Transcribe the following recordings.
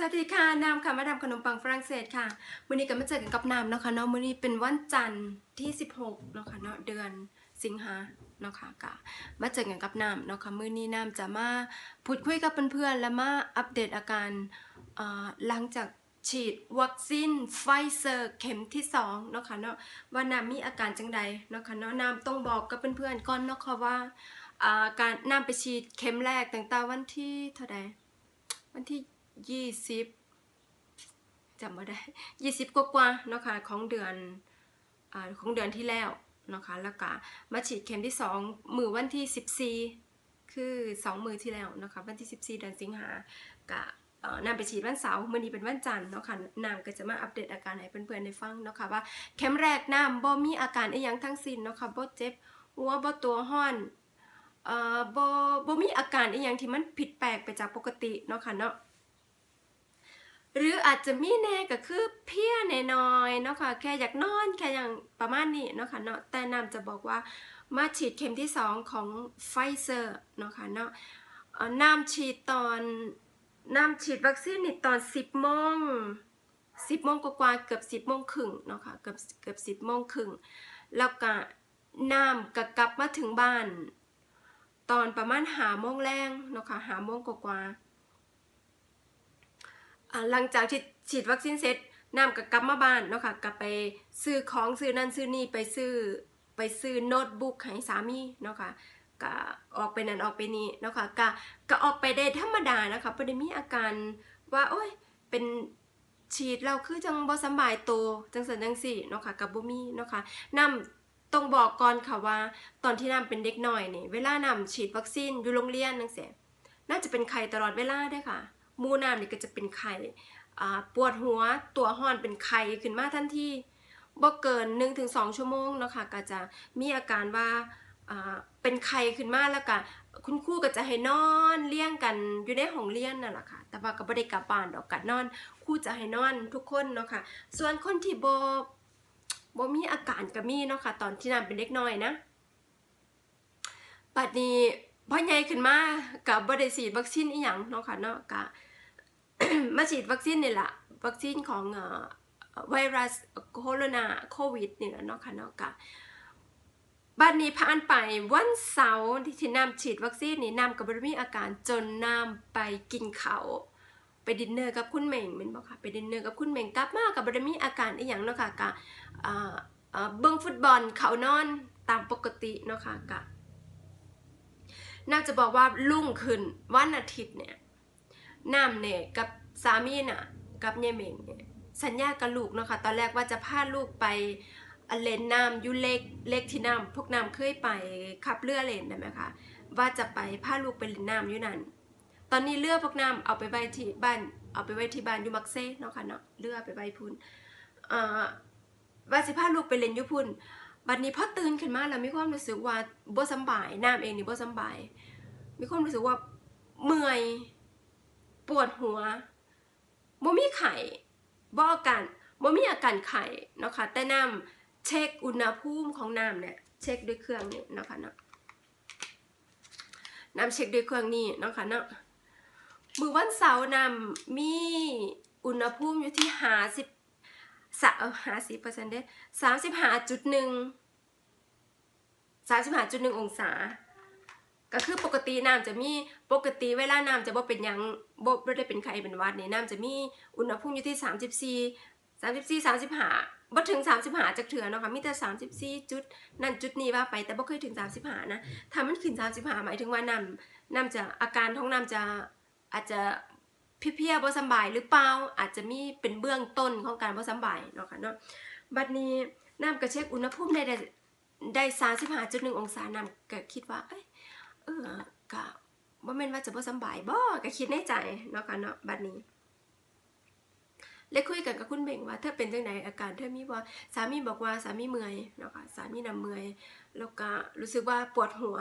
สวัสดีค่ะน้ำค่ะมาดามขนมปังฝรั่งเศสค่ะมื้อนี้ก็มาเจอกันกับน้ำนะคะเนาะมื้อนี้เป็นวันจันทร์ที่ 16เนาะค่ะเนาะเดือนสิงหาเนาะค่ะก็มาเจอกันกับน้ำเนาะค่ะมื้อนี้น้ำจะมาพูดคุยกับเพื่อนๆและมาอัปเดตอาการหลังจากฉีดวัคซีนไฟเซอร์เข็มที่2เนาะค่ะเนาะว่าน้ำมีอาการจังใดเนาะค่ะเนาะน้ำต้องบอกกับเพื่อนๆก่อนเนาะค่ะว่าการน้ำไปฉีดเข็มแรกตั้งแต่วันที่เท่าใดวันที่ ยี่สิบจำไม่ได้ยี่สิบกว่าๆเนาะค่ะของเดือนอของเดือนที่แล้วเนาะค่ะแล้วก็มาฉีดเข็มที่สองมือวันที่สิบสี่คือสองมือที่แล้วนะคะวันที่สิบสี่เดือนสิงหากะนำไปฉีดวันเสาร์มื้อนี้เป็นวันจันทร์เนาะค่ะนางก็จะมาอัปเดตอาการให้เพื่อนๆได้ฟังเนาะค่ะว่าเข็มแรกน้ำบ่มีอาการอีหยังทั้งสิ้นเนาะค่ะบ่เจ็บหัวบ่ตัวห้อนเอ่อบ่บ่มีอาการอีหยังที่มันผิดแปลกไปจากปกติเนาะค่ะเนาะ หรืออาจจะมีแน่ก็คือเพลียแน่น้อยๆเนาะค่ะแค่อยากนอนแค่อย่างประมาณนี้เนาะค่ะเนาะแต่น้ำจะบอกว่ามาฉีดเข็มที่ 2 ของไฟเซอร์เนาะค่ะเนาะน้ำฉีดตอนน้ำฉีดวัคซีนนี่ตอน 10โมง10โมงกว่าๆเกือบ 10โมงครึ่งเนาะค่ะเกือบเกือบ10โมงครึ่งแล้วก็น้ำก็กลับมาถึงบ้าน ตอนประมาณหาโมงแรงเนาะค่ะหาโมงกว่าๆอ่า หลังจากที่ฉีดวัคซีนเสร็จน้ำก็กลับมาบ้านเนาะค่ะกลับไปซื้อของซื้อนั่นซื้อนี่ไปซื้อไปซื้อโน้ตบุ๊กให้สามีเนาะค่ะก็ออกไปนั่นออกไปนี่เนาะค่ะก็ก็ออกไปได้ธรรมดานะคะบ่ได้มีอาการว่าโอ้ยเป็นฉีดเราคือจังบ่สบายตัวจังซั่นจังซี่เนาะค่ะกับบ่มีเนาะค่ะน้ำต้องบอกก่อนค่ะว่าตอนที่น้ำเป็นเด็กน้อยนี่เวลาน้ำฉีดวัคซีนอยู่โรงเรียนนั่นเสียน่าจะเป็นไข้ตลอดเวลาได้ค่ะ มูน้ำนี่ก็จะเป็นไข้อ่ปวดหัวตัวห้อนเป็นไข้ขึ้นมาทันทีบ่เกิน 1-2 ชั่วโมงเนาะค่ะก็จะมีอาการว่าเป็นไข้ขึ้นมาแล้วก็คุณครูก็จะให้นอนเลี้ยงกันอยู่ในห้องเรียนนั่นแหละค่ะแต่ว่าก็บ่ได้กลับบ้านดอกกัดนอนครูจะให้นอนทุกคนเนาะค่ะส่วนคนที่บ่บ่มีอาการก็มีเนาะค่ะตอนที่น้ำเป็นเด็กน้อยนะปัดนี้พอใหญ่ขึ้นมากับบ่ได้ฉีดวัคซีนอีหยังเนาะค่ะเนาะก็ มาฉีดวัคซีนนี่แหละวัคซีนของอไวรัสโคโรนาโควิดนี่แหละเนาะค่ะเนาะก็บัดนี้ผ่านไปวันเสาร์ที่ที่น้ำฉีดวัคซีนนี่น้ำก็บ่ได้มีอาการจนน้ำไปกินข้าวไปดินเนอร์กับคุณเหม่งแม่นบ่ค่ะไปดินเนอร์กับคุณเหม่งกลับมาก็บ่ได้มีอาการอีหยังเนาะค่ะก็อ่าอ่าเบิ่งฟุตบอลเขานอนตามปกติเนาะค่ะกะน่าจะบอกว่าลุ่งขึ้นวันอาทิตย์เนี่ย น้ำเนี่ยกับสามีน่ะ กับยายเหม่งเนี่ยสัญญากับลูกเนาะค่ะตอนแรกว่าจะพาลูกไปเล่นน้ำยุเล็กเล็กที่น้ำพวกน้ำเคยไปขับเรือเล่นได้ไหมคะว่าจะไปพาลูกไปเล่นน้ำยู่นั่นตอนนี้เรือพวกน้ำเอาไปไว้ที่บ้านเอาไปไว้ที่บ้านยูมักเซ่เนาะค่ะเนาะเรือไปไว้พุ่นว่าสิพาลูกไปเล่นยุพุ่นบัดนี้พอตื่นขึ้นมาแล้วมีความรู้สึกว่าบ่สบายน้ำเองนี่บ่สบาย มีความรู้สึกว่าเมื่อย ปวดหัวบ่มีไข้บ่อาการบ่มีอาการไข้เนาะค่ะแต่น้ำเช็คอุณหภูมิของน้ำเนี่ยเช็คด้วยเครื่องนี่เนาะค่ะเนาะน้ำเช็คด้วยเครื่องนี้เนาะค่ะเนาะมือวันเสาร์น้ำมีอุณหภูมิอยู่ที่50สะห้าสิบเปอร์เซ็นต์เด้สามสิบห้าจุดหนึ่งสามสิบห้าจุดหนึ่งองศา ก็คือปกติน้ำจะมีปกติเวลาน้ำจะบ่เป็นยังบ่บ่ได้เป็นไข้เป็นวัดนี่น้ำจะมีอุณหภูมิอยู่ที่สามสิบสี่สามสิบสี่สามสิบห้าบ่ถึงสามสิบห้าจักเถื่อเนาะค่ะมีแต่สามสิบสี่จุดนั่นจุดนี้ว่าไปแต่บ่เคยถึงสามสิบห้านะถ้ามันขึ้นสามสิบห้าหมายถึงว่าน้ำน้ำจะอาการของน้ำจะอาจจะเพี้ยๆบ่สบายหรือเปล่าอาจจะมีเป็นเบื้องต้นของการบ่สบายเนาะค่ะเนาะบัดนี้น้ำก็เช็คอุณหภูมิได้ได้ได้35.1 องศาน้ำก็คิดว่าเอ้ย เออก็บ่แม่นว่าจะบ่สบายบ่ก็คิดในใจเนาะค่ะเนาะบัดนี้เลยคุยกันกับคุณเบ่งว่าเธอเป็นจังไดอาการเธอมีบ่สามีบอกว่าสามีเมื่อยเนาะค่ะสามีน่ะเมื่อยแล้วก็รู้สึกว่าปวดหัว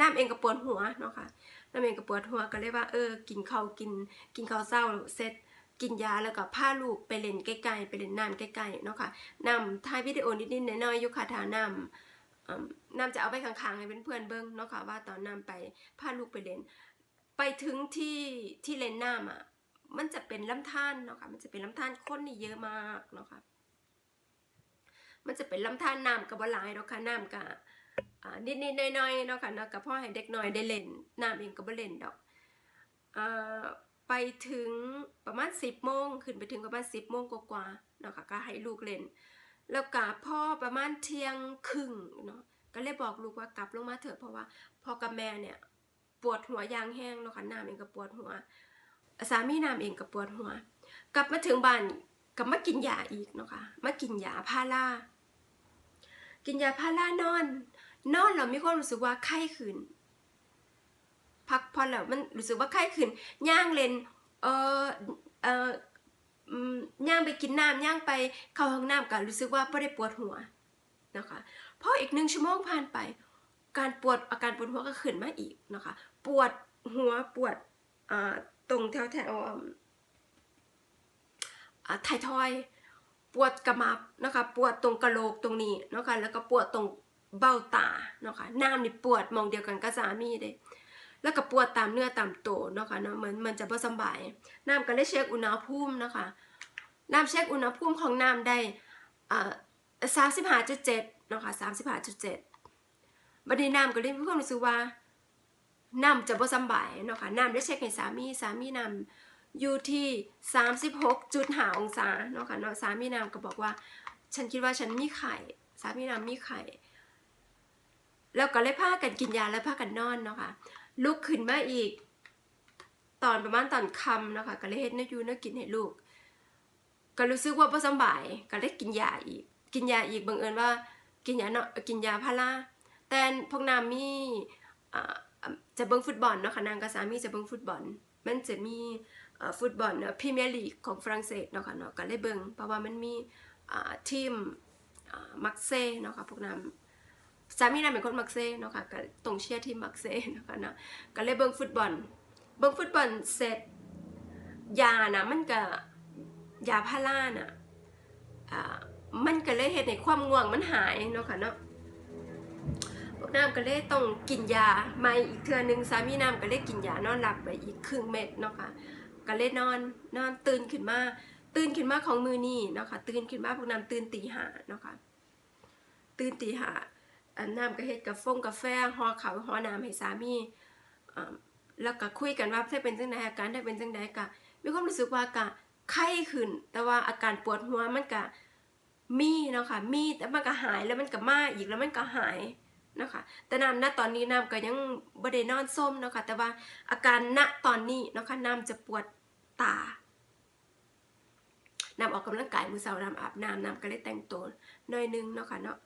น้ำเองก็ปวดหัวเนาะค่ะน้ำเองก็ปวดหัวก็เลยว่าเออกินข้าวกิน กินข้าวเช้าเสร็จกินยาแล้วก็พาลูกไปเล่นใกล้ๆไปเล่นน้ำใกล้ๆเนาะค่ะนำถ่ายวิดีโอนิดๆน้อยๆอยู่ค่ะทาน้ำ น้ำจะเอาไปข้างๆให้เพื่อนๆเบิ่งเนาะค่ะว่าตอนน้ำไปพาลูกไปเล่น ไปถึงที่ที่เล่นน้ำอะมันจะเป็นลำธารเนาะค่ะมันจะเป็นลำธารคนนี่เยอะมากเนาะค่ะมันจะเป็นลำธารน้ำกับ่หลายเนาะค่ะน้ำกะนิดๆน้อยๆเนาะค่ะเนาะก็พอให้เด็กน้อยได้เล่นน้ำเองก็บ่เล่นดอกไปถึงประมาณ10โมงขึ้นไปถึงประมาณ10โมงกว่าๆเนาะค่ะก็ให้ลูกเล่น แล้วกะพ่อประมาณเที่ยงครึ่งเนาะก็เลยบอกลูกว่ากลับลงมาเถอะเพราะว่าพ่อกับแม่เนี่ยปวดหัวยางแห้งเนาะค่ะน้ำเองก็ปวดหัว สามีน้ำเองก็ปวดหัว กลับมาถึงบ้านกลับมากินยาอีกเนาะค่ะมากินยาพารากินยาพารานอน นอนเรามีความรู้สึกว่าไข้ขึ้นพักพอแล้วมันรู้สึกว่าไข้ขึ้นย่างเลนเออเออ ย่างไปกินน้ำย่างไปเข้าห้องน้ำก็รู้สึกว่าไม่ได้ปวดหัวนะคะพออีกหนึ่งชั่วโมงผ่านไป การปวดอาการปวดหัวก็ขึ้นมาอีกนะคะ ปวดหัวปวดตรงแถวแถวๆไทยทอย ปวดกระมับนะคะ ปวดตรงกระโหลกตรงนี้นะคะแล้วก็ปวดตรงเบ้าตาเนาะคะน้ำนี่ปวดมองเดียวกันกับสามีเด้ แล้วก็ปวดตามเนื้อตามตัวเนาะค่ะเนาะเหมือนมันจะบ่สบายน้ำก็เลยเช็คอุณหภูมิเนาะคะน้ำเช็คอุณหภูมิของน้ำได้อ่าสามสิบห้าจุดเจ็ดเนาะค่ะสามสิบห้าจุดเจ็ดบัดนี้น้ำก็เลยมีความรู้สึกว่าน้ำจะบ่สบายเนาะค่ะน้ำได้เช็คให้สามีสามีน้ำอยู่ที่สามสิบหกจุดห้าองศาเนาะค่ะเนาะสามีน้ำก็บอกว่า ฉันคิดว่าฉันมีไข่สามีน้ำมีไข่แล้วก็เลยพากันกินยาแล้วพากันนอนเนาะค่ะ ลุกขึ้นมาอีก ตอนประมาณตอนคำนะคะก็เลยเฮ็ดนื้อยูเนื้อกินให้ลูก ก็รู้สึกว่าบ่สบายก็เลยกินยาอีก กินยาอีกบังเอิญว่า กินยาเนาะกินยาพาราแต่พวกนางมีจะเบิ่งฟุตบอลเนาะค่ะนางกับสามีจะเบิ่งฟุตบอล มันจะมีฟุตบอลพรีเมียร์ลีกของฝรั่งเศสเนาะค่ะเนาะก็เลยเบิ่งเพราะว่ามันมีทีมมักเซ่เนาะค่ะพวกนาง สามีนางเป็นคนมักเซ่เนาะค่ะก็ตรงเชียร์ทีมมักเซ่เนาะค่ะเนาะก็เลยเบิ่งฟุตบอล เบิ่งฟุตบอลเสร็จยานะมันก็ยาพาราน่ะอ่ามันก็เลยเฮ็ดให้ความง่วงมันหายเนาะค่ะเนาะพวกน้ำก็เลยต้องกินยาม่อีกเทือนึงสามีน้ำก็เลยกินยานอนหลับไปอีกครึ่งเม็ดเนาะค่ะก็เลยนอนนอนตื่นขึ้นมาตื่นขึ้นมาของมือนี่เนาะค่ะตื่นขึ้นมาพวกน้ำตื่นตีหาเนาะค่ะตื่นตีหา น้ำก็เฮ็ดกาแฟงกาแฟห่อเขาห่อน้ำให้สามีแล้วก็คุยกันว่าถ้าเป็นจังไดอาการได้เป็นจังไดก็มีความรู้สึกว่าก็ไข้ขึ้น แต่ว่าอาการปวดหัวมันก็มีเนาะค่ะมีแต่มันก็หายแล้วมันก็มาอีกแล้วมันก็หายเนาะค่ะแต่น้ำณตอนนี้น้ำก็ยังบ่ได้นอนส้มเนาะค่ะแต่ว่าอาการณตอนนี้เนาะค่ะน้ำจะปวดตาน้ำออกกำลังกายมือเช้าน้ำอาบน้ำน้ำก็เลยแต่งตัวหน่อยนึงเนาะค่ะเนาะ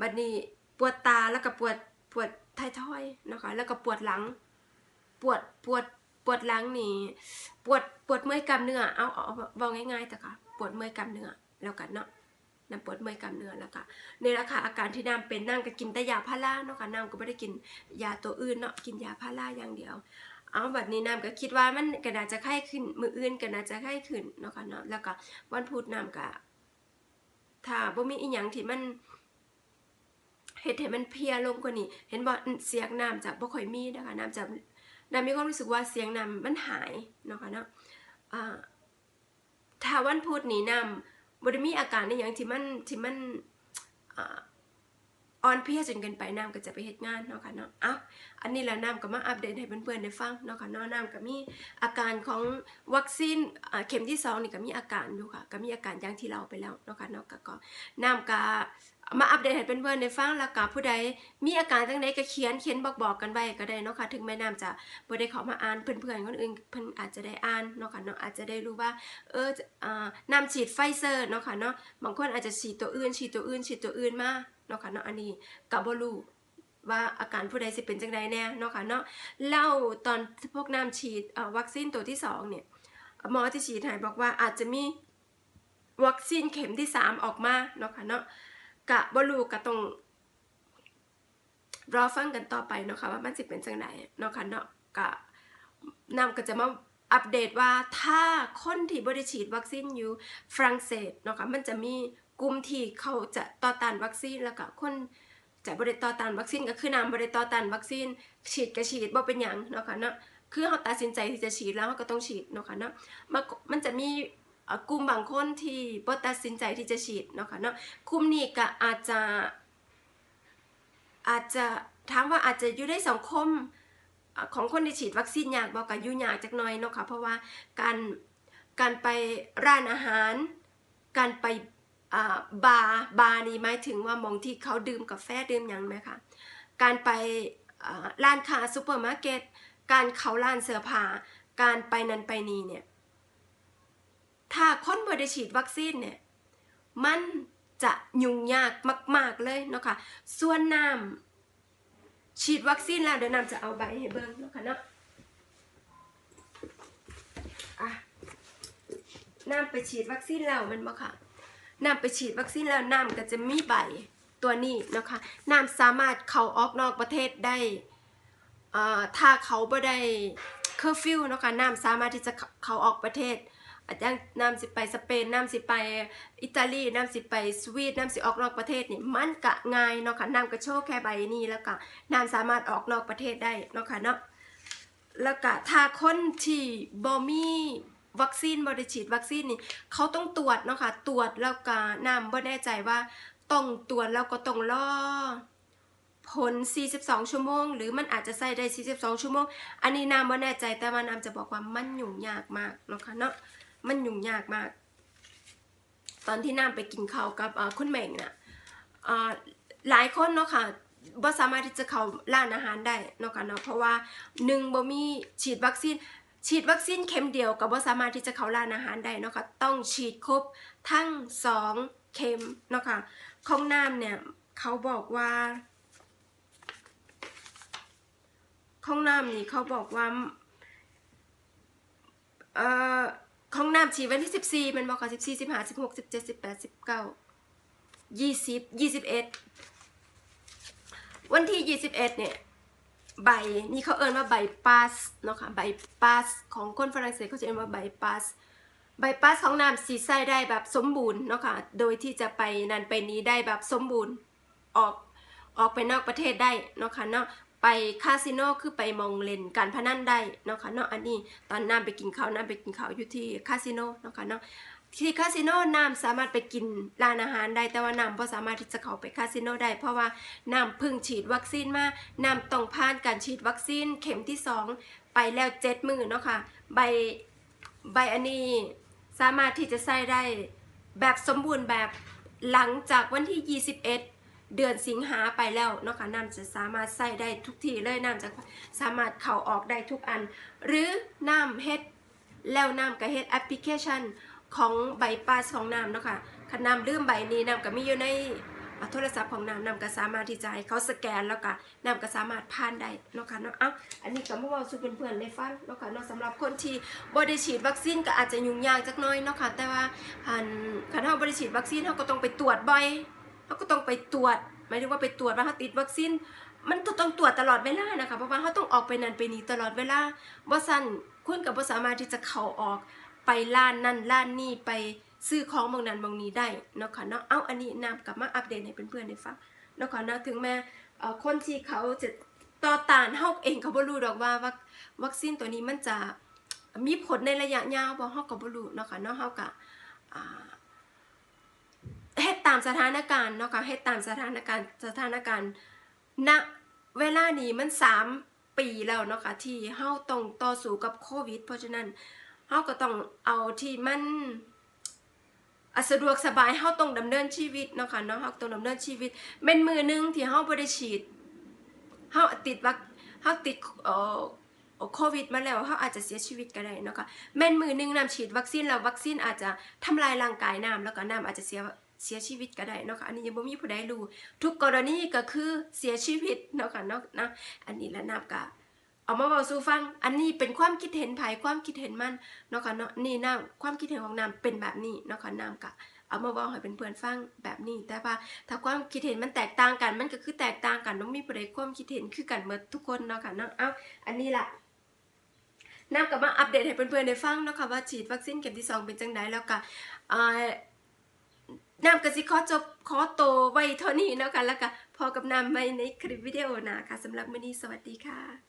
บัดนี้ปวดตาแล้วก็ปวดปวดท้ายทอยนะคะแล้วก็ปวดหลัง ปวดปวดปวดหลังนี่ปวดปวดเมื่อยกล้ามเนื้อเอาเอาบอกง่ายๆแต่ค่ะปวดเมื่อยกล้ามเนื้อแล้วกันเนาะน้ำปวดเมื่อยกล้ามเนื้อแล้วก็นี่แหละค่ะอาการที่น้ำเป็นน้ำก็กินแต่ยาพาราเนาะค่ะน้ำก็ไม่ได้กินยาตัวอื่นเนาะกินยาพาราอย่างเดียวเอาบัดนี้น้ำก็คิดว่ามันก็น่าจะไข้ขึ้นมืออื่นก็น่าจะไข้ขึ้นเนาะค่ะเนาะแล้วก็วันพุธน้ำก็ถ้าบ่มีอีหยังที่มัน เฮ็ดให้มันเพียลงกว่านี้ เห็นบ่เสียงน้ำจะบ่ค่อยมีนะคะน้ำจะน้ำมีความรู้สึกว่าเสียงน้ำมันหายเนาะค่ะเนาะถ้าวันพุธนี้น้ำบ่ได้มีอาการในหยังที่มันที่มันอ่อนเพียจนเกินไปน้ำก็จะไปเฮ็ดงานเนาะค่ะเนาะอ้าอันนี้แหละน้ำก็มาอัปเดตให้เพื่อนๆได้ฟังเนาะค่ะเนาะน้ำก็มีอาการของวัคซีนเข็มที่สองนี่ก็มีอาการอยู่ค่ะก็มีอาการอย่างที่เราไปแล้วเนาะค่ะเนาะก็ก็น้ำก็ มาอัปเดตให้เป็นเพื่อนๆได้ฟังแล้วก็ผู้ใดมีอาการจังไดก็เขียนเขียนบอกบอกกันไว้ก็ได้เนาะค่ะถึงแม่น้ำจะบ่ได้เขามาอ่านเพื่อนๆคนอื่นเพิ่นอาจจะได้อ่านเนาะค่ะเนาะอาจจะได้รู้ว่าเออน้ำฉีดไฟเซอร์เนาะค่ะเนาะบางคนอาจจะฉีดตัวอื่นฉีดตัวอื่นฉีดตัวอื่นมาเนาะค่ะเนาะอันนี้ก็บ่รู้ว่าอาการผู้ใดสิเป็นจังไดแน่เนาะค่ะเนาะเล่าตอนพวกน้ำฉีดวัคซีนตัวที่สองเนี่ยหมอที่ฉีดให้บอกว่าอาจจะมีวัคซีนเข็มที่สามออกมาเนาะค่ะเนาะ กะบรูกะต้องรอฟังกันต่อไปเนาะค่ะว่ามันสิเป็นจังไดเนาะค่ะเนาะกะนำก็จะมาอัปเดตว่าถ้าคนที่บ่ได้ฉีดวัคซีนอยู่ฝรั่งเศสเนาะค่ะมันจะมีกลุ่มที่เขาจะต่อต้านวัคซีนแล้วก็คนจะบ่ได้ต่อต้านวัคซีนก็คือนำบ่ได้ต่อต้านวัคซีน ฉีดก็ฉีดบ่เป็นหยังเนาะค่ะเนาะคือเขาตัดสินใจที่จะฉีดแล้วเขาก็ต้องฉีดเนาะค่ะเนาะมันมันจะมี กลุ่มบางคนที่บ่ตัดสินใจที่จะฉีดเนาะค่ะเนาะกลุ่มนี้ก็อาจจะอาจจะถามว่าอาจจะอยู่ในสังคมของคนที่ฉีดวัคซีนยากบอกกับยุ่ยากจักหน่อยเนาะค่ะเพราะว่าการการไปร้านอาหาร การไปบาร์บาร์นี่หมายถึงว่ามองที่เขาดื่มกาแฟดื่มยังไหมคะการไปร้านค้าซูเปอร์มาร์เก็ตการเขาร้านเสื้อผ้าการไปนันไปนี่เนี่ย ถ้าคนบ่ได้ฉีดวัคซีนเนี่ยมันจะยุ่งยากมาก ๆเลยเนาะค่ะส่วนน้ำฉีดวัคซีนแล้วเดี๋ยวน้ำจะเอาใบให้เบิ่งเนาะค่ะเนาะน้ำไปฉีดวัคซีนแล้วมันบ่ค่ะน้ำไปฉีดวัคซีนแล้วน้ำก็จะมีใบตัวนี้นะคะน้ำสามารถเข้าออกนอกประเทศได้อ่าถ้าเขาบ่ได้เคอร์ฟิวเนาะคะน้ำสามารถที่จะเข้าออกประเทศ อาจจะน้ำสิไปสเปนน้ำสิไปอิตาลีน้ำสิไปสวีดน้ำสิออกนอกประเทศนี่มันกะง่ายเนาะค่ะน้ำก็โชว์แค่ใบนี้แล้วก็น้ำสามารถออกนอกประเทศได้เนาะค่ะเนาะแล้วก็ถ้าคนที่บ่มีวัคซีนบ่ได้ฉีดวัคซีนนี่เขาต้องตรวจเนาะค่ะตรวจแล้วก็น้ำบ่แน่ใจว่าต้องตรวจแล้วก็ต้องรอผล 42 ชั่วโมง หรือมันอาจจะใส่ได้ 42 ชั่วโมง อันนี้น้ำบ่าแน่ใจแต่ว่าน้ำจะบอกว่ามันยุ่งยากมากนะคะเนาะ มันยุ่งยากมาก ตอนที่น้ำไปกินข้าวกับคุณแม่งน่ะเอ่อหลายคนเนาะค่ะบ่สามารถที่จะเข้าร้านอาหารได้เนาะค่ะเนาะเพราะว่าหนึ่งบ่มีฉีดวัคซีนฉีดวัคซีนเข็มเดียวก็บ่สามารถที่จะเข้าร้านอาหารได้เนาะค่ะต้องฉีดครบทั้งสองเข็มเนาะค่ะของน้ำเนี่ยเขาบอกว่าของน้ำนี่เขาบอกว่าเอ่อ ของน้ำฉีดวันที่สิบสี่มันบอกค่ะสิบสี่สิบห้าสิบหกสิบเจ็ดสิบแปดสิบเก้ายี่สิบยี่สิบเอ็ดวันที่ยี่สิบเอ็ดเนี่ยใบนี่เขาเอ่นว่าใบปาสเนาะค่ะใบปาสของคนฝรั่งเศสเขาจะเอ่นว่าใบปาสใบปาสของน้ำสีใส่ได้แบบสมบูรณ์เนาะค่ะโดยที่จะไปนันไปนี้ได้แบบสมบูรณ์ออกออกไปนอกประเทศได้เนาะค่ะเนาะ ไปคาสิโนคือไปมองเล่นการพนันได้เนาะค่ะเนาะอันนี้ตอนน้ำไปกินข้าวน้ำไปกินข้าวอยู่ที่คาสิโนเนาะค่ะเนาะที่คาสิโนน้ำสามารถไปกินร้านอาหารได้แต่ว่าน้ำไ่สามารถที่จะเข้าไปคาสิโนได้ เพราะว่าน้ำพึ่งฉีดวัคซีนมาน้ำต้องผ่านการฉีดวัคซีนเข็มที่สองไปแล้วเจ็ดมือเนาะค่ะใบใบอันนี้สามารถที่จะใส่ได้แบบสมบูรณ์แบบหลังจากวันที่ 21 เดือนสิงหาไปแล้วเนาะค่ะน้ำจะสามารถใส่ได้ทุกที่เลยน้ำจะสามารถเข้าออกได้ทุกอัน หรือน้ำเฮ็ดแล้วน้ำก็เฮ็ดแอปพลิเคชันของใบปาสของน้ำเนาะค่ะคันน้ำลืมใบนี้น้ำก็มีอยู่ในโทรศัพท์ของน้ำน้ำก็สามารถที่จะให้เขาสแกนแล้วก็น้ำก็สามารถผ่านได้เนาะค่ะเนาะเอ้าอันนี้ก็มาเว้าสู่เพื่อนๆได้ฟังเนาะค่ะเนาะสำหรับคนที่บ่ได้ฉีดวัคซีนก็อาจจะยุ่งยากจักน่อยเนาะค่ะแต่ว่าหันคันเฮาบ่ได้ฉีดวัคซีนเฮาก็ต้องไปตรวจบ่อย เขาก็ต้องไปตรวจหมายถึงว่าไปตรวจว่าเขาติดวัคซีนมันต้องตรวจตลอดเวลานะคะเพราะว่าเขาต้องออกไปนั่นไปนี่ตลอดเวลาว่าสั้นคุณกับว่สามารถที่จะเข้าออกไปล้านนั่นล้านนี่ไปซื้อของบางนั้นบางนี้ได้เนาะค่ะเนาะเอาอันนี้นำกลับมาอัปเดตให้เพื่อนๆได้ฟังเนาะค่ะเนาะถึงแม้คนที่เขาจะต่อต้านเฮาเองเขาบ่รู้ดอกว่าวัคซีนตัวนี้มันจะมีผลในระยะยาวบ่เฮาก็บ่รู้เนาะค่ะเนาะเฮาก็อ่า ตามสถานการณ์เนาะค่ะเฮ็ดตามสถานการณ์สถานการณ์ณเวลานี้มันสามปีแล้วเนาะค่ะที่เฮาต้องต่อสู้กับโควิด เพราะฉะนั้นเฮาก็ต้องเอาที่มันอสะดวกสบายเฮาต้องดำเนินชีวิตเนาะค่ะเนาะเฮาต้องดำเนินชีวิตเป็นมือหนึงที่เฮาบ่ได้ฉีดเฮาติดวัคเฮาติดเอ่อโควิดมาแล้วเฮาอาจจะเสียชีวิตก็ได้เนาะค่ะแม่นมือหนึงน้ำฉีดวัคซีนแล้ววัคซีนอาจจะทำลายร่างกายน้ำแล้วก็น้ำอาจจะเสีย เสียชีวิตก็ได้เนาะค่ะอันนี้ยังบ่มีผู้ใดรู้ทุกกรณีก็คือเสียชีวิตเนาะค่ะเนาะนะอันนี้ละนับกะเอามาเว้าสู่ฟัง อันนี้เป็นความคิดเห็นภายความคิดเห็นมันเนาะค่ะเนาะนี่น้ำความคิดเห็นของน้ำเป็นแบบนี้เนาะค่ะน้ำกะเอามาเว้าให้เป็นเพื่อนฟังแบบนี้ แต่ว่าถ้าความคิดเห็นมันแตกต่างกัน มันก็คือแตกต่างกันต้องมีผู้ใดความคิดเห็นคือกันหมดทุกคนเนาะค่ะเนาะเอาอันนี้ล่ะน้ำกลับมาอัปเดตให้เพื่อนๆได้ฟังเนาะค่ะว่าฉีดวัคซีนเข็มที่สองเป็นจังไดแล้วก็อ่า น้ำกสิขอจบขอโตไว้เท่านี้นะคะแล้วก็พอกับน้ำไว้ในคลิปวิดีโอหนะค่ะสำหรับมื้อนี้สวัสดีค่ะ